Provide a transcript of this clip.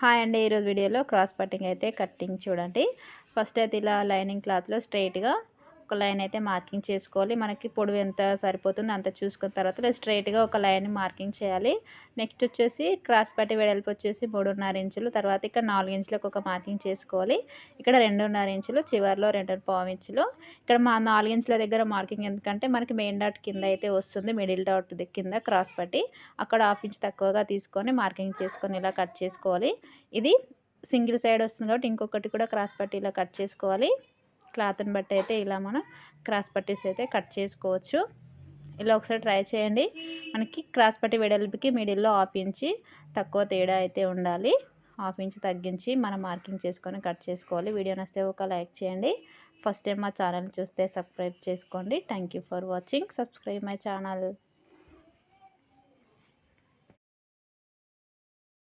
Hi అండి ఈరోజు వీడియోలో క్రాస్ పట్టింగ్ అయితే కట్టింగ్ చూడండి. ఫస్ట్ అయితే ఇలా లైనింగ్ క్లాత్లో స్ట్రైట్గా ఒక లైన్ అయితే మార్కింగ్ చేసుకోవాలి. మనకి పొడవు ఎంత సరిపోతుందో అంత చూసుకున్న తర్వాత స్ట్రైట్గా ఒక లైన్ మార్కింగ్ చేయాలి. నెక్స్ట్ వచ్చేసి క్రాస్ పట్టి వెడల్పు వచ్చేసి మూడున్నర ఇంచులు తర్వాత ఇక్కడ నాలుగు ఇంచులకు ఒక మార్కింగ్ చేసుకోవాలి. ఇక్కడ రెండున్నర ఇంచులు చివరిలో రెండు పావు ఇంచులు. ఇక్కడ మా నాలుగు ఇంచుల దగ్గర మార్కింగ్ ఎందుకంటే మనకి మెయిన్ డాట్ కింద అయితే వస్తుంది మిడిల్ డాట్ కింద క్రాస్ పట్టి. అక్కడ హాఫ్ ఇంచ్ తక్కువగా తీసుకొని మార్కింగ్ చేసుకొని ఇలా కట్ చేసుకోవాలి. ఇది సింగిల్ సైడ్ వస్తుంది కాబట్టి ఇంకొకటి కూడా క్రాస్ పట్టి ఇలా కట్ చేసుకోవాలి. క్లాత్ని బట్టి అయితే ఇలా మనం క్రాస్ పట్టీస్ అయితే కట్ చేసుకోవచ్చు. ఇలా ఒకసారి ట్రై చేయండి. మనకి క్రాస్ పట్టి వెడల్పుకి మిడిల్లో హాఫ్ ఇంచి తక్కువ తేడా అయితే ఉండాలి. హాఫ్ ఇంచ్ తగ్గించి మనం మార్కింగ్ చేసుకొని కట్ చేసుకోవాలి. వీడియో నచ్చితే ఒక లైక్ చేయండి. ఫస్ట్ టైం మా ఛానల్ చూస్తే సబ్స్క్రైబ్ చేసుకోండి. Thank for watching. Subscribe my channel.